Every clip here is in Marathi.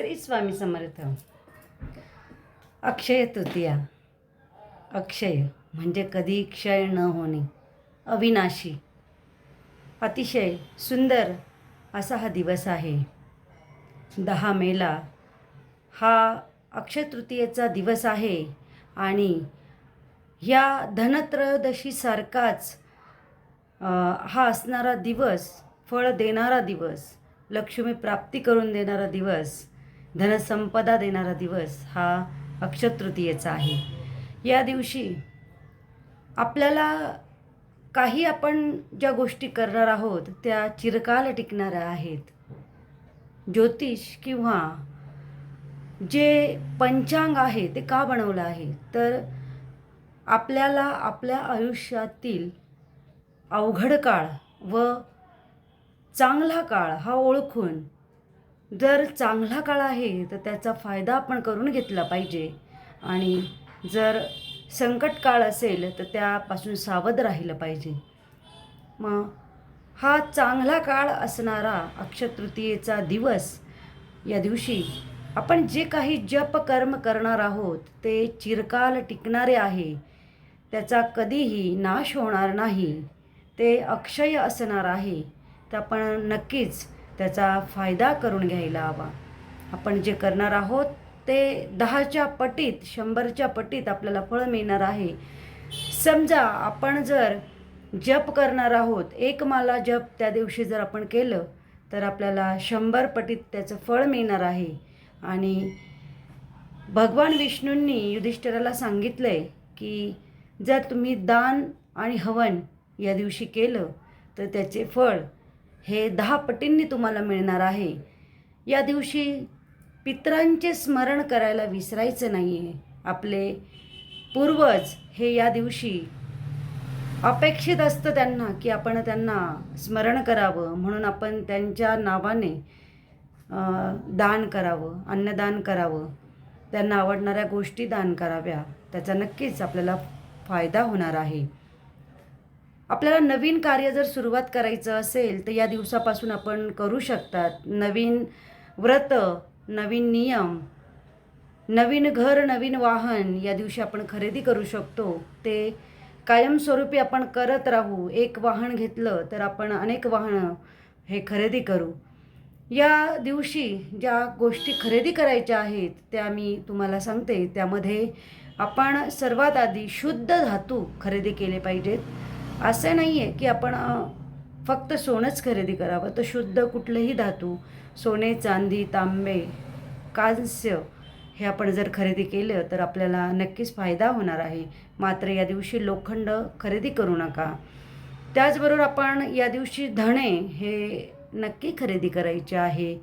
श्री स्वामी समर्थ. अक्षय तृतीया. अक्षय म्हणजे कधी क्षय न होणे. अविनाशी. अतिशय सुंदर असा हा दिवस आहे. दहा मेला हा अक्षय तृतीयेचा दिवस आहे आणि या धनत्रयोदशीसारखाच हा असणारा दिवस फळ देणारा दिवस लक्ष्मी प्राप्ती करून देणारा दिवस धनसंपदा देणारा दिवस हा अक्षतृतीयेचा आहे. या दिवशी आपल्याला काही आपण ज्या गोष्टी करणार आहोत त्या चिरकाल टिकणाऱ्या आहेत. ज्योतिष किंवा जे पंचांग आहे ते का बनवलं आहे? तर आपल्याला आपल्या आयुष्यातील अवघड काळ व चांगला काळ हा ओळखून जर चांगला काळ आहे तर त्याचा फायदा आपण करून घेतला पाहिजे. आणि जर संकट काळ असेल तर त्यापासून सावध राहिलं पाहिजे. मग हा चांगला काळ असणारा अक्षतृतीयेचा दिवस या दिवशी आपण जे काही जप कर्म करणार आहोत ते चिरकाल टिकणारे आहे. त्याचा कधीही नाश होणार नाही. ते अक्षय असणार आहे. तर आपण नक्कीच त्याचा फायदा करून घ्यायला हवा. आपण जे करणार आहोत ते दहाच्या पटीत शंभरच्या पटीत आपल्याला फळ मिळणार आहे. समजा आपण जर जप करणार आहोत एक माला जप त्या दिवशी जर आपण केलं तर आपल्याला शंभर पटीत त्याचं फळ मिळणार आहे. आणि भगवान विष्णूंनी युधिष्ठिराला सांगितलं आहे की जर तुम्ही दान आणि हवन या दिवशी केलं तर त्याचे फळ हे दहा पटींनी तुम्हाला मिळणार आहे. या दिवशी पितरांचे स्मरण करायला विसरायचं नाही आहे आपले पूर्वज हे या दिवशी अपेक्षित असतं त्यांना की आपण त्यांना स्मरण करावं. म्हणून आपण त्यांच्या नावाने दान करावं अन्नदान करावं. त्यांना आवडणाऱ्या गोष्टी दान कराव्या. त्याचा नक्कीच आपल्याला फायदा होणार आहे. आपल्याला नवीन कार्य जर सुरुवात करायचं असेल तर या दिवसापासून आपण करू शकतात. नवीन व्रत नवीन नियम नवीन घर नवीन वाहन या दिवशी आपण खरेदी करू शकतो. ते कायमस्वरूपी आपण करत राहू. एक वाहन घेतलं तर आपण अनेक वाहनं हे खरेदी करू. या दिवशी ज्या गोष्टी खरेदी करायच्या आहेत त्या मी तुम्हाला सांगते. त्यामध्ये आपण सर्वात आधी शुद्ध धातू खरेदी केले पाहिजेत. असं नाही आहे की आपण फक्त सोनंच खरेदी करावं. तर शुद्ध कुठलंही धातू सोने चांदी तांबे कांस्य हे आपण जर खरेदी केलं तर आपल्याला नक्कीच फायदा होणार आहे. मात्र या दिवशी लोखंड खरेदी करू नका. त्याचबरोबर आपण या दिवशी धणे हे नक्की खरेदी करायचे आहे.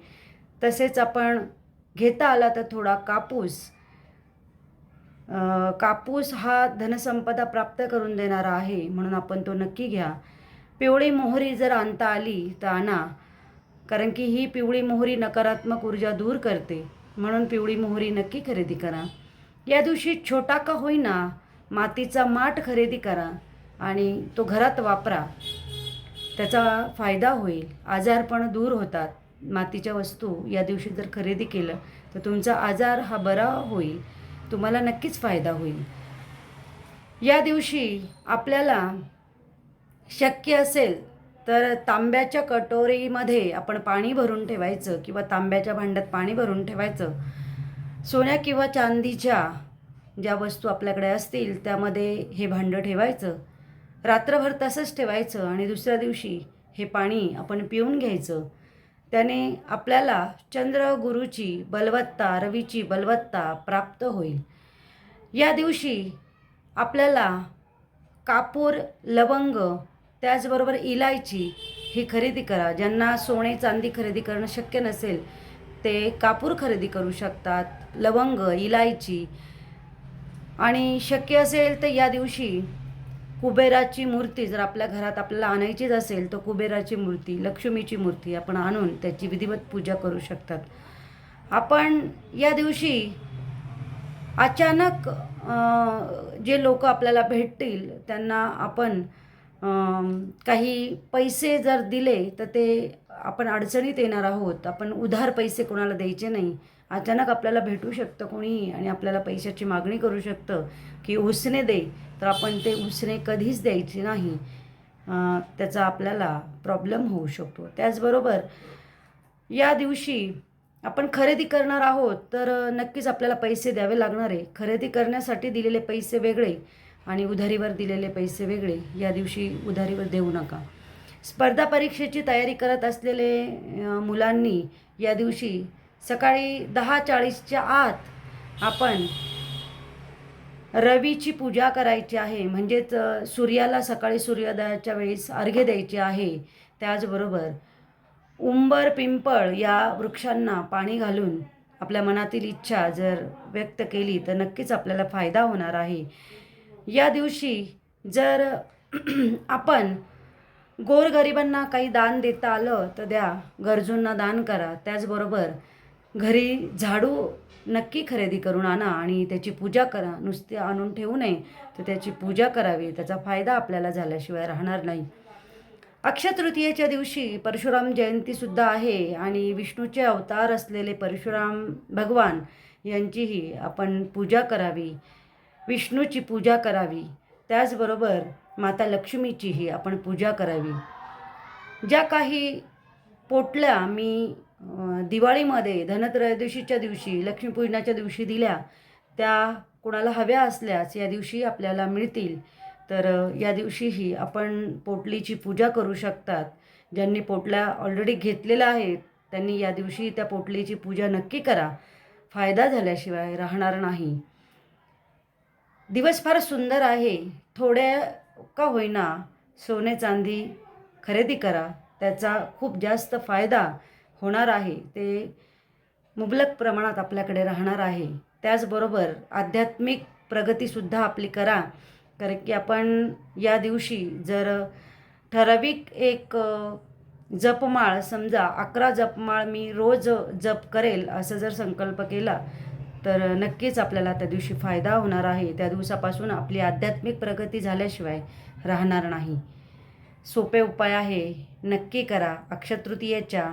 तसेच आपण घेता आला तर थोडा कापूस कापूस हा धनसंपदा प्राप्त करून देणारा आहे म्हणून आपण तो नक्की घ्या. पिवळी मोहरी जर आणता आली तर आणा कारण की ही पिवळी मोहरी नकारात्मक ऊर्जा दूर करते. म्हणून पिवळी मोहरी नक्की खरेदी करा. या दिवशी छोटा का होईना मातीचा माठ खरेदी करा आणि तो घरात वापरा. त्याचा फायदा होईल. आजारपण दूर होतात. मातीच्या वस्तू या दिवशी जर खरेदी केलं तर तुमचा आजार हा बरा होईल. तुम्हाला नक्कीच फायदा होईल. या दिवशी आपल्याला शक्य असेल तर तांब्याच्या कटोरीमध्ये आपण पाणी भरून ठेवायचं किंवा तांब्याच्या भांड्यात पाणी भरून ठेवायचं. सोन्या किंवा चांदीच्या ज्या वस्तू आपल्याकडे असतील त्यामध्ये हे भांडं ठेवायचं. रात्रभर तसंच ठेवायचं आणि दुसऱ्या दिवशी हे पाणी आपण पिऊन घ्यायचं. त्याने आपल्याला चंद्र गुरुची बलवत्ता रवीची बलवत्ता प्राप्त होईल. या दिवशी आपल्याला कापूर लवंग त्याचबरोबर इलायची ही खरेदी करा. ज्यांना सोने चांदी खरेदी करणं शक्य नसेल ते कापूर खरेदी करू शकतात लवंग इलायची. आणि शक्य असेल तर या दिवशी कुबेराची मूर्ती जर आपल्या घरात आपल्याला आणायचीच असेल तर कुबेराची मूर्ती लक्ष्मीची मूर्ती आपण आणून त्याची विधिवत पूजा करू शकतात. आपण या दिवशी अचानक जे लोक आपल्याला भेटतील त्यांना आपण काही पैसे जर दिले तर ते आपण अडचणीत येणार आहोत आपण उधार पैसे कोणाला द्यायचे नाही अचानक आपल्याला भेटू शकतं कोणीही आणि आपल्याला पैशाची मागणी करू शकतं की उसने दे तर आपण ते उसने कधीच द्यायचे नाही. त्याचा आपल्याला प्रॉब्लेम होऊ शकतो. त्याचबरोबर या दिवशी आपण खरेदी करणार आहोत तर नक्कीच आपल्याला पैसे द्यावे लागणार आहे. खरेदी करण्यासाठी दिलेले पैसे वेगळे आणि उधारीवर दिलेले पैसे वेगळे. या दिवशी उधारीवर देऊ नका. स्पर्धा परीक्षेची तयारी करत असलेले मुलांनी या दिवशी सकाळी दहा चाळीसच्या आत आपण रवीची पूजा करायची आहे. म्हणजेच सूर्याला सकाळी सूर्योदयाच्या वेळेस अर्घ्य द्यायचे आहे. त्याचबरोबर उंबर पिंपळ या वृक्षांना पाणी घालून आपल्या मनातील इच्छा जर व्यक्त केली तर नक्कीच आपल्याला फायदा होणार आहे. या दिवशी जर आपण गोरगरिबांना काही दान देता आलं तर द्या गरजूंना दान करा. त्याचबरोबर घरी झाडू नक्की खरेदी करून आणा आणि त्याची पूजा करा. नुसती आणून ठेवू नये तर त्याची पूजा करावी. त्याचा फायदा आपल्याला झाल्याशिवाय राहणार नाही. अक्षय तृतीयेच्या दिवशी परशुराम जयंतीसुद्धा आहे आणि विष्णूचे अवतार असलेले परशुराम भगवान यांचीही आपण पूजा करावी. विष्णूची पूजा करावी. त्याचबरोबर माता लक्ष्मीचीही आपण पूजा करावी. ज्या काही पोटल्या मी दिवाळीमध्ये धनत्रयोदशीच्या दिवशी लक्ष्मीपूजनाच्या दिवशी दिल्या त्या कोणाला हव्या असल्यास या दिवशी आपल्याला मिळतील. तर या दिवशीही आपण पोटलीची पूजा करू शकतात. ज्यांनी पोटल्या ऑलरेडी घेतलेल्या आहेत त्यांनी या दिवशी त्या पोटलीची पूजा नक्की करा. फायदा झाल्याशिवाय राहणार नाही. दिवस फार सुंदर आहे. थोड्या का होईना? सोने चांदी खरेदी करा. त्याचा खूप जास्त फायदा होणार आहे. ते मुबलक प्रमाणात आपल्याकडे राहणार आहे. त्याचबरोबर आध्यात्मिक प्रगतीसुद्धा आपली करा. कारण की आपण या दिवशी जर ठराविक एक जपमाळ समजा अकरा जपमाळ मी रोज जप करेल असं जर संकल्प केला तर नक्कीच आपल्याला त्या दिवशी फायदा होणार आहे. त्या दिवसापासून आपली आध्यात्मिक प्रगती झाल्याशिवाय राहणार नाही. सोपे उपाय आहे. नक्की करा. अक्षतृतीयेच्या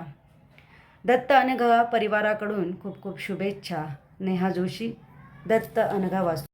दत्त अनघा परिवाराकडून खूप खूप शुभेच्छा. नेहा जोशी दत्त अनघा वास्तू